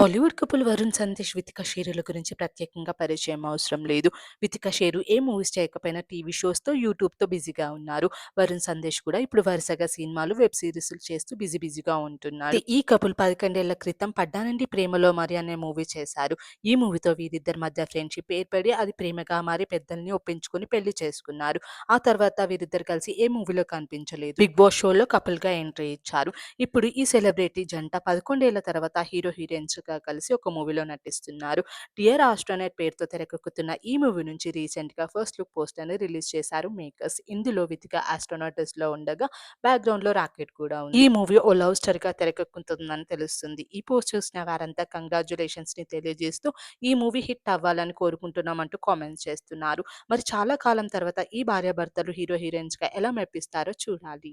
Bollywood couple Varun Sandesh, Vithika షేరుల గురించి ప్రత్యేకంగా పరిచయం అవసరం లేదు. వితిక షేరు ఏ మూవీస్ చేయకపోయినా టీవీ షోస్‌తో, యూట్యూబ్‌తో బిజీగా ఉన్నారు. వరుణ్ సందేశ్ కూడా ఇప్పుడు వరుసగా సినిమాలు, వెబ్ సీరీస్‌లు చేస్తూ బిజీ బిజీగా ఉంటున్నారు. ఈ కపుల్ పదకొండేళ్ళ క్రితం 'పడ్డానంటి ప్రేమలో మరి' అనే మూవీ చేశారు. ఈ మూవీతో వీరిద్దరి మధ్య ఫ్రెండ్‌షిప్ ఏర్పడి అది ప్రేమగా మారి పెద్దల్ని ఒప్పించుకుని పెళ్ళి చేసుకున్నారు. ఆ తర్వాత వీరిద్దరు కలిసి ఏ మూవీలో కనిపించలేదు. 'బిగ్ బాస్' షోలో కపుల్‌గా ఎంట్రీ ఇచ్చారు. ఇప్పుడు ఈ సెలబ్రిటీ జంట పదకొండేళ్ళ తర్వాత హీరో గా కలిసి ఒక మూవీలో నటిస్తున్నారు. 'డియర్ ఆస్ట్రోనట్' పేరుతో తెరకెక్కుతున్న ఈ మూవీ నుంచి రీసెంట్గా ఫస్ట్ లుక్ పోస్టర్ని రిలీజ్ చేశారు మేకర్స్. ఇందులో వితిక ఆస్ట్రోనాటిస్లో ఉండగా బ్యాక్‌గ్రౌండ్‌లో రాకెట్ కూడా ఉంది. ఈ మూవీ ఓ లవ్ స్టోరీగా తెరకెక్కుతుందని తెలుస్తుంది. ఈ పోస్ట్ చూసిన వారంతా కంగ్రాచ్యులేషన్స్‌ని తెలియజేస్తూ ఈ మూవీ హిట్ అవ్వాలని కోరుకుంటున్నామంటూ కామెంట్స్ చేస్తున్నారు. మరి చాలా కాలం తర్వాత ఈ భార్యాభర్తలు హీరో హీరోయిన్స్గా ఎలా మెప్పిస్తారో చూడాలి.